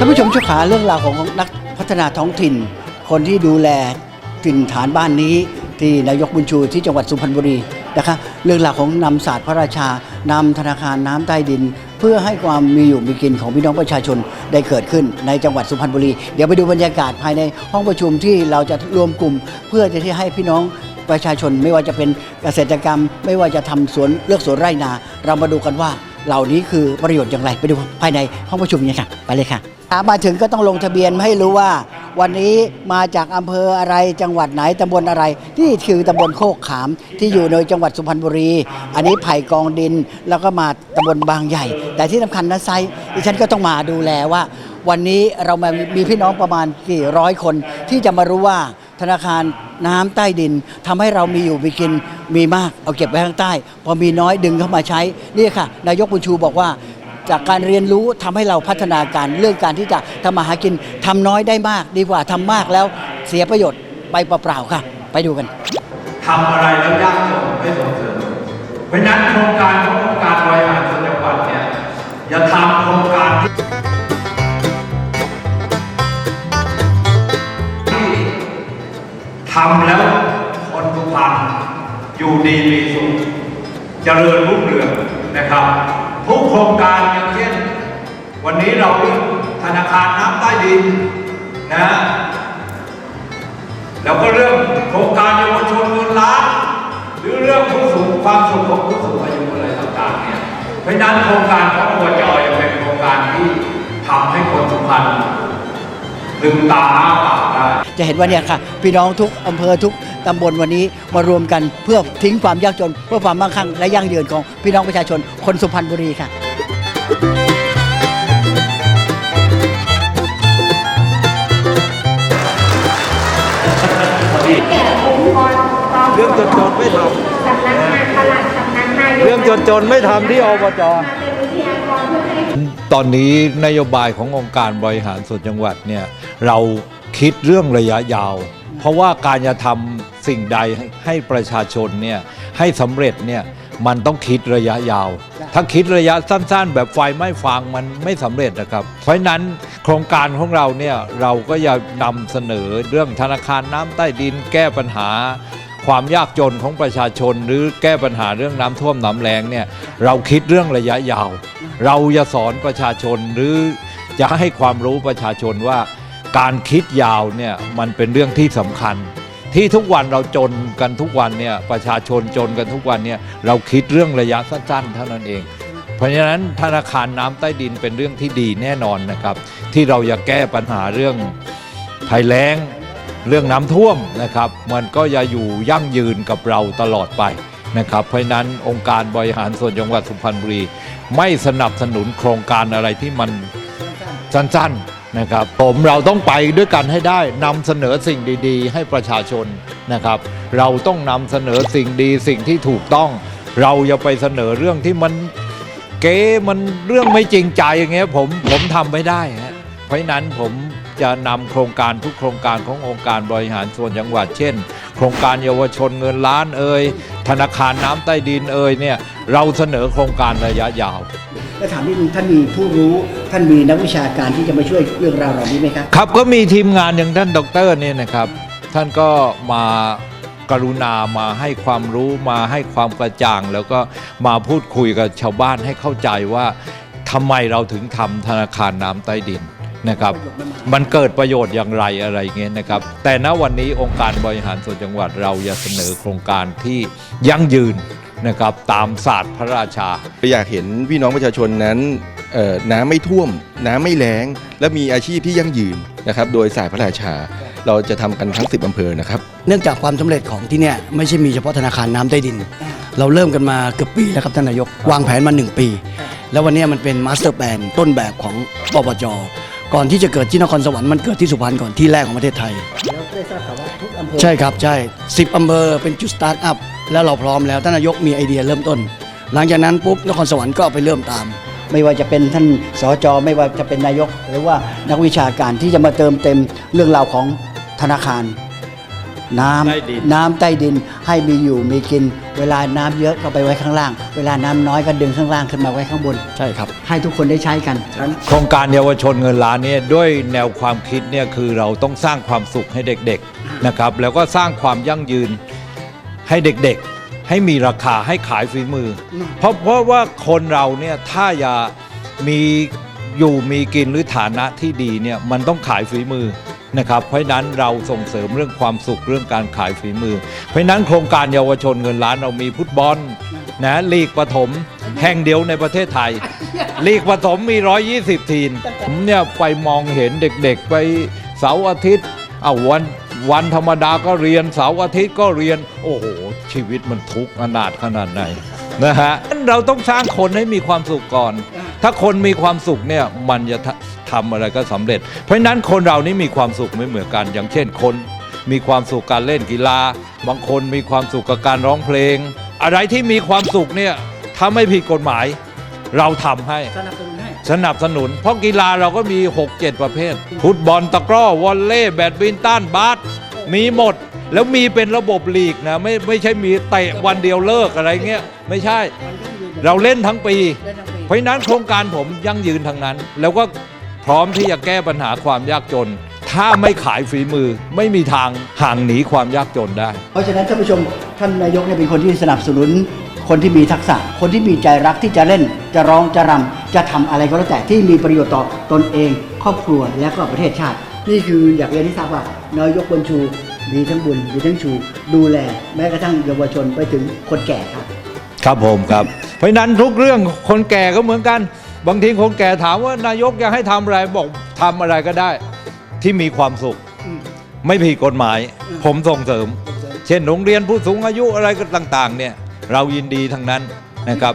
ท่านผู้ชมช่วยขาเรื่องราวของนักพัฒนาท้องถิ่น คนที่ดูแลถิ่นฐานบ้านนี้ ที่นายกบุญชูที่จังหวัดสุพรรณบุรีนะคะเรื่องราวของนำศาสตร์พระราชานำธนาคารน้ำใต้ดิน เพื่อให้ความมีอยู่มีกินของพี่น้องประชาชนได้เกิดขึ้นในจังหวัดสุพรรณบุรี เดี๋ยวไปดูบรรยากาศภายในห้องประชุมที่เราจะรวมกลุ่ม เพื่อจะที่ให้พี่น้องประชาชนไม่ว่าจะเป็นเกษตรกรรม ไม่ว่าจะทำสวนเลือกสวนไร่นา เรามาดูกันว่า เหล่านี้คือประโยชน์อย่างไรไปดูภายในห้องประชุมนี่ยค่ะไปเลยค่ะมาถึงก็ต้องลงทะเบียนให้รู้ว่า วันนี้มาจากอำเภออะไรจังหวัดไหนตำบลอะไรนี่คือตำบลโคกขามที่อยู่ในจังหวัดสุพรรณบุรี อันนี้ไผ่กองดินแล้วก็มาตำบลบางใหญ่ แต่ที่สำคัญนะไซดิฉันก็ต้องมาดูแลว่า วันนี้เรามามีพี่น้องประมาณกี่ร้อยคนที่จะมารู้ว่า ธนาคารน้ำใต้ดินทำให้เรามีอยู่มีกินมีมากเอาเก็บไว้ข้างใต้ พอมีน้อยดึงเข้ามาใช้นี่ค่ะ นายกบุญชูบอกว่า จากการเรียนรู้ทำให้เราพัฒนาการเรื่องการที่จะทำมาหากินทำน้อยได้มาก ดีกว่าทำมากแล้วเสียประโยชน์ไปเปล่าๆค่ะ ไปดูกันทำอะไรแล้วยากจนไม่ส่งเสริมเพราะนั้นโครงการขององค์การบริหารส่วนจังหวัดเนี่ยอย่าทำโครงการที่ ทำแล้วคนสุพรรณอยู่ดีมีสุขเจริญรุ่งเรืองนะครับ ทุกโครงการอย่างเช่น วันนี้เราธนาคารน้ำใต้ดินนะแล้วก็เรื่องโครงการเยาวชนเงินล้านหรือเรื่องผู้สูงความสุขของผู้สูงอายุอะไรต่างๆเนี่ยเพราะนั้นโครงการของอบจยังเป็นโครงการที่ทำให้คนสุพรรณ ลืมตาอ้าปากได้ จะเห็นว่าเนี่ยค่ะพี่น้องทุกอำเภอทุกตำบลวันนี้มารวมกันเพื่อทิ้งความยากจน เพื่อความมั่งคั่งและยั่งยืนของพี่น้องประชาชนคนสุพรรณบุรีค่ะ แก่องค์กรกองเรื่องจนๆไม่ทสำนักงานปลัดสำนักนายำกเรื่องจนๆไม่ทำที่อบจมาเป็นวิ ตอนนี้นโยบายขององค์การบริหารส่วนจังหวัดเนี่ยเราคิดเรื่องระยะยาว เพราะว่าการจะทำสิ่งใดให้ให้ประชาชนเนี่ยให้สำเร็จเนี่ยมันต้องคิดระยะยาว ถ้าคิดระยะสั้นๆ แบบไฟไม่ฟางมันไม่สำเร็จนะครับ เพราะฉะนั้นโครงการของเราเนี่ยเราก็จะนำเสนอเรื่องธนาคารน้ำใต้ดินแก้ปัญหา ความยากจนของประชาชน หรือแก้ปัญหาเรื่องน้ำท่วมน้ำแรงเนี่ยเราคิดเรื่องระยะยาว เราจะสอนประชาชนหรือจะให้ความรู้ประชาชนว่า การคิดยาวเนี่ยมันเป็นเรื่องที่สำคัญ ที่ทุกวันเราจนกันทุกวันเนี่ยประชาชนจนกันทุกวันเนี่ยเราคิดเรื่องระยะสั้นๆเท่านั้นเองเพราะฉะนั้นธนาคารน้ำใต้ดินเป็นเรื่องที่ดีแน่นอนนะครับ ที่เราจะแก้ปัญหาเรื่องภัยแล้ง เรื่องน้ำท่วมนะครับ มันก็จะอยู่ยั่งยืนกับเราตลอดไปนะครับ เพราะนั้นองค์การบริหารส่วนจังหวัดสุพรรณบุรี ไม่สนับสนุนโครงการอะไรที่มันสั้นๆนะครับ ผมเราต้องไปด้วยกันให้ได้นำเสนอสิ่งดีๆ ให้ประชาชนนะครับ เราต้องนำเสนอสิ่งดีสิ่งที่ถูกต้อง เราอย่าไปเสนอเรื่องที่มันเก๊มันเรื่องไม่จริงใจอย่างเงี้ยผมผมทำไม่ได้ฮะเพราะนั้นผม จะนำโครงการทุกโครงการขององค์การบริหารส่วนจังหวัด เช่น โครงการเยาวชนเงินล้านเอ่ยธนาคารน้ำใต้ดินเอ่ยเนี่ยเราเสนอโครงการระยะยาวแล้วถามนิดนึงท่านมีผู้รู้ท่านมีนักวิชาการที่จะมาช่วยเรื่องราวเหล่านี้ไหมครับครับก็มีทีมงานอย่างท่านด็อกเตอร์เนี่ยนะครับ ท่านก็มากรุณามาให้ความรู้มาให้ความกระจ่าง แล้วก็มาพูดคุยกับชาวบ้านให้เข้าใจว่าทำไมเราถึงทำธนาคารน้ำใต้ดิน นะครับ มันเกิดประโยชน์อย่างไรอะไรเงี้ยนะครับ แต่ณวันนี้องค์การบริหารส่วนจังหวัดเราจะเสนอโครงการที่ยั่งยืนนะครับตามศาสตร์พระราชา อยากเห็นพี่น้องประชาชนนั้นเอ่อน้ำไม่ท่วม น้ำไม่แล้ง และมีอาชีพที่ยั่งยืนนะครับ โดยสายพระราชา เราจะทำกันทั้ง 10อำเภอนะครับ เนื่องจากความสำเร็จของที่เนี่ยไม่ใช่มีเฉพาะธนาคารน้ำใต้ดิน เราเริ่มกันมาเกือบปีแล้วครับท่านนายก วางแผนมา 1 ปี แล้ววันเนี้ยมันเป็นมาสเตอร์แ n นต้นแบบของปปจ ก่อนที่จะเกิดที่นครสวรรค์มันเกิดที่สุพรรณก่อนที่แรกของประเทศไทย แล้วได้ทราบข่าวว่าทุกอำเภอใช่ครับใช่10อำเภอเป็นจุดสตาร์ทอัพแล้วเราพร้อมแล้วท่านนายกมีไอเดียเริ่มต้น หลังจากนั้นปุ๊บนครสวรรค์ก็เอาไปเริ่มตาม ไม่ว่าจะเป็นท่านสจไม่ว่าจะเป็นนายก หรือว่านักวิชาการที่จะมาเติมเต็มเรื่องราวของธนาคาร น้ใต้ดินำน้ำใต้ดินให้มีอยู่มีกิน เวลาน้ำเยอะก็ไปไว้ข้างล่าง เวลาน้ำน้อยก็ดึงข้างล่างขึ้นมาไว้ข้างบน ใช่ครับ ให้ทุกคนได้ใช้กัน โครงการเยาวชนเงินล้านเนี่ยด้วยแนวความคิดเนี่ยคือเราต้องสร้างความสุขให้เด็กๆนะครับแล้วก็สร้างความยั่งยืนให้เด็กๆ ให้มีราคาให้ขายฝีมืออมเพราะเพราะว่าคนเราเนี่ยถ้าอย่ามีอยู่มีกินหรือฐานะที่ดีเนี่ยมันต้องขายฝีมือ นะครับเพราะฉะนั้นเราส่งเสริมเรื่องความสุขเรื่องการขายฝีมือ เพราะฉะนั้นโครงการเยาวชนเงินล้านเรามีฟุตบอลนะลีกปฐมแห่งเดียวในประเทศไทย ลีกผสมมี 120 ทีมผมเนี่ยไปมองเห็นเด็กๆ ไปเสาร์อาทิตย์เอาวันวันธรรมดาก็เรียนเสาร์อาทิตย์ก็เรียน โอ้โห ชีวิตมันทุกข์อนาถขนาดไหนนะฮะเราต้องสร้างคนให้มีความสุขก่อน ถ้าคนมีความสุขเนี่ยมันจะ ททำอะไรก็สำเร็จ เพราะฉะนั้นคนเรานี่มีความสุขไม่เหมือนกัน อย่างเช่นคน มีความสุขการเล่นกีฬา บางคนมีความสุขกับการร้องเพลง อะไรที่มีความสุขเนี่ยถ้าไม่ผิดกฎหมาย เราทำให้สนับสนุนให้สนับสนุน เพราะกีฬาเราก็มี 6-7 ประเภท ฟุตบอลตะกร้อวอลเลย์แบดมินตันบาสมีหมดแล้วมีเป็นระบบลีกนะไม่ไม่ใช่มีเตะวันเดียวเลิกอะไรเงี้ยไม่ใช่ เราเล่นทั้งปี เพราะฉะนั้นโครงการผมยั่งยืนทั้งนั้น แล้วก็ พร้อมที่จะแก้ปัญหาความยากจน ถ้าไม่ขายฝีมือไม่มีทางห่างหนีความยากจนได้ เพราะฉะนั้นท่านผู้ชมท่านนายกเนี่ยเป็นคนที่สนับสนุน คนที่มีทักษะ คนที่มีใจรักที่จะเล่น จะร้องจะรำจะทำอะไรก็แล้วแต่ที่มีประโยชน์ต่อตนเอง ครอบครัวและก็ประเทศชาติ นี่คืออยากเรียนให้ทราบว่านายกบนชูมีทั้งบุญมีทั้งชู ดูแลแม้กระทั่งเยาวชนไปถึงคนแก่ครับ ครับผมครับ เพราะฉะนั้นทุกเรื่องคนแก่ก็เหมือนกัน บางทีคนแก่ถามว่านายกอยากให้ทำอะไรบอกทำอะไรก็ได้ ที่มีความสุข ไม่ผิดกฎหมาย ผมส่งเสริม เช่นโรงเรียนผู้สูงอายุอะไรก็ต่าง ๆ เนี่ย เรายินดีทั้งนั้นนะครับ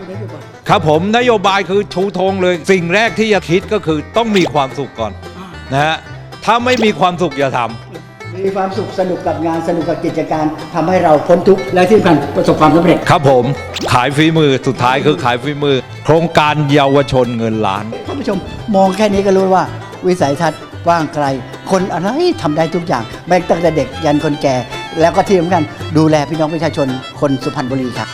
ครับผมนโยบายคือชูธงเลย สิ่งแรกที่จะคิดก็คือต้องมีความสุขก่อนนะฮะถ้าไม่มีความสุขอย่าทำ มีความสุขสนุกกับงานสนุกกับกิจการทำให้เราพ้นทุกข์และที่สำคัญประสบความสำเร็จครับผมขายฝีมือสุดท้ายคือขายฝีมือ โครงการเยาวชนเงินล้าน ท่านผู้ชมมองแค่นี้ก็รู้ว่า วิสัยทัศน์กว้างไกล คนอะไรทำได้ทุกอย่างแม้ตั้งแต่เด็กยันคนแก่ แล้วก็ที่สำคัญดูแลพี่น้องประชาชนคนสุพรรณบุรีครับ